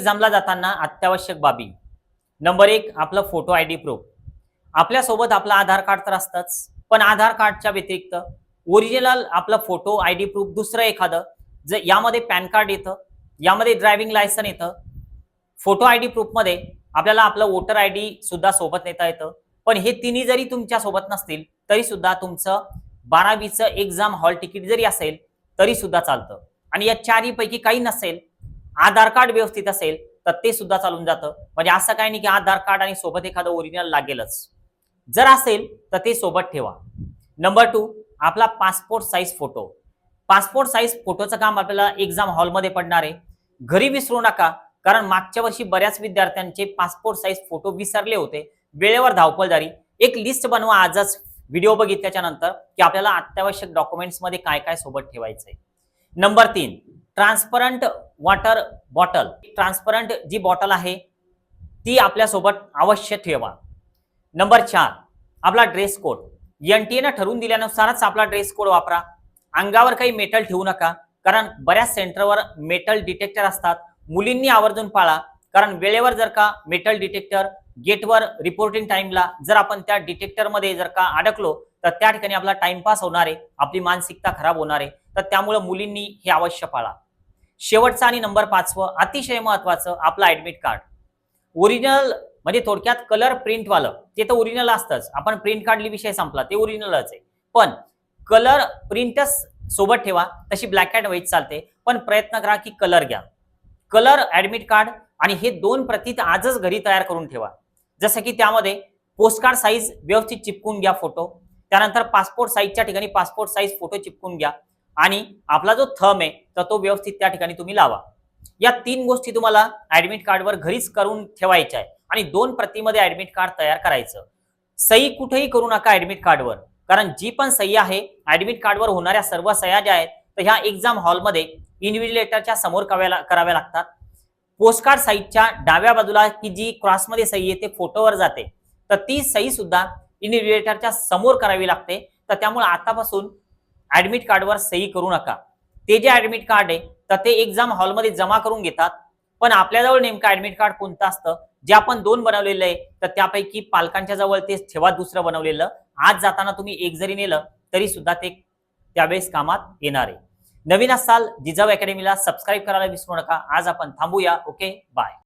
एक्झामला जाताना अत्यावश्यक बाबी. नंबर एक आपलं फोटो आय डी प्रूफ आपल्यासोबत आपलं आधार कार्ड तर असतंच पण आधार कार्डच्या व्यतिरिक्त ओरिजिनल आपलं फोटो आय डी प्रूफ दुसरं एखादं जे यामध्ये पॅन कार्ड येतं यामध्ये ड्रायव्हिंग लायसन येतं. फोटो आय डी प्रूफमध्ये आपल्याला आपलं वोटर आय डी सुद्धा सोबत नेता येतं. पण हे तिन्ही जरी तुमच्यासोबत नसतील तरी सुद्धा तुमचं बारावीचं एक्झाम हॉल तिकीट जरी असेल तरी सुद्धा चालतं. आणि या चारही पैकी काही नसेल आधार कार्ड व्यवस्थित असेल तर ते सुद्धा चालून जातं. म्हणजे असं काही नाही की आधार कार्ड आणि सोबत एखादं ओरिजिनल लागेलच. जर असेल तर ते सोबत ठेवा. नंबर टू आपला passport size photo passport size फोटोचं काम आपल्याला एक्झाम हॉलमध्ये पडणार आहे. घरी विसरू नका कारण मागच्या वर्षी बऱ्याच विद्यार्थ्यांचे पासपोर्ट साईज फोटो विसरले होते. वेळेवर धावपळ एक लिस्ट बनवा आजच. व्हिडिओ बघितल्याच्या नंतर की आपल्याला अत्यावश्यक डॉक्युमेंट्समध्ये काय काय सोबत ठेवायचंय. नंबर तीन ट्रान्सपरंट वॉटर बॉटल ट्रान्सपरंट जी बॉटल आहे ती आपल्यासोबत अवश्य ठेवा. नंबर चार आपला ड्रेस कोड एन टी एनं ठरवून दिल्यानुसारच आपला ड्रेस कोड वापरा. अंगावर काही मेटल ठेवू नका कारण बऱ्याच सेंटरवर मेटल डिटेक्टर असतात. मुलींनी आवर्जून पाळा कारण वेळेवर जर का मेटल डिटेक्टर गेटवर रिपोर्टिंग टाइमला जर आपण त्या डिटेक्टरमध्ये जर का अडकलो तर त्या ठिकाणी आपला टाइमपास होणार आहे आपली मानसिकता खराब होणार आहे. तर त्यामुळे मुलींनी हे अवश्य पाळा. शेवटचं आणि नंबर पाचवं अतिशय महत्वाचं आपलं ऍडमिट कार्ड ओरिजिनल म्हणजे थोडक्यात कलर प्रिंटवालं ते तर ओरिजिनल असतंच. आपण प्रिंट काढली विषय संपला ते ओरिजिनलच आहे. पण कलर प्रिंटच सोबत ठेवा तशी ब्लॅक अँड व्हाईट चालते. पण प्रयत्न करा की कलर घ्या. कलर ऍडमिट कार्ड आणि हे दोन प्रती आजच घरी तयार करून ठेवा. जसं की त्यामध्ये पोस्टकार्ड साईज व्यवस्थित चिपकून घ्या फोटो त्यानंतर पासपोर्ट साईजच्या ठिकाणी पासपोर्ट साईज फोटो चिपकून घ्या. आणि आपला जो थम आहे तर तो व्यवस्थित त्या ठिकाणी तुम्ही लावा. या तीन गोष्टी तुम्हाला ऍडमिट कार्डवर घरीच करून ठेवायच्या आहे आणि दोन प्रतिमध्ये ऍडमिट कार्ड तयार करायचं. सही कुठेही करू नका ऍडमिट कार्डवर कारण जी पण सही आहे ऍडमिट कार्डवर होणाऱ्या सर्व सह्या ज्या आहेत तर ह्या एक्झाम हॉलमध्ये इन्व्हिजिलेटरच्या समोर कराव्या कराव्या लागतात. पोस्टकार्ड साईटच्या डाव्या बाजूला की जी क्रॉसमध्ये सही आहे ते फोटोवर जाते. तर ती सही सुद्धा इन्व्हिजिलेटरच्या समोर करावी लागते. तर त्यामुळे आतापासून ऍडमिट कार्डवर सही करू नका. ते जे ऍडमिट कार्ड आहे तर ते एक्झाम हॉलमध्ये जमा करून घेतात. पण आपल्याजवळ नेमकं ऍडमिट कार्ड कोणतं असतं? जे आपण दोन बनवलेलं आहे तर त्यापैकी पालकांच्या जवळ ते ठेवा दुसरं बनवलेलं. आज जाताना तुम्ही एक जरी नेलं तरी सुद्धा ते त्यावेळेस कामात येणार आहे. नवीन असाल जिजाऊ अकॅडमीला सबस्क्राईब करायला विसरू नका. आज आपण थांबूया. Okay bye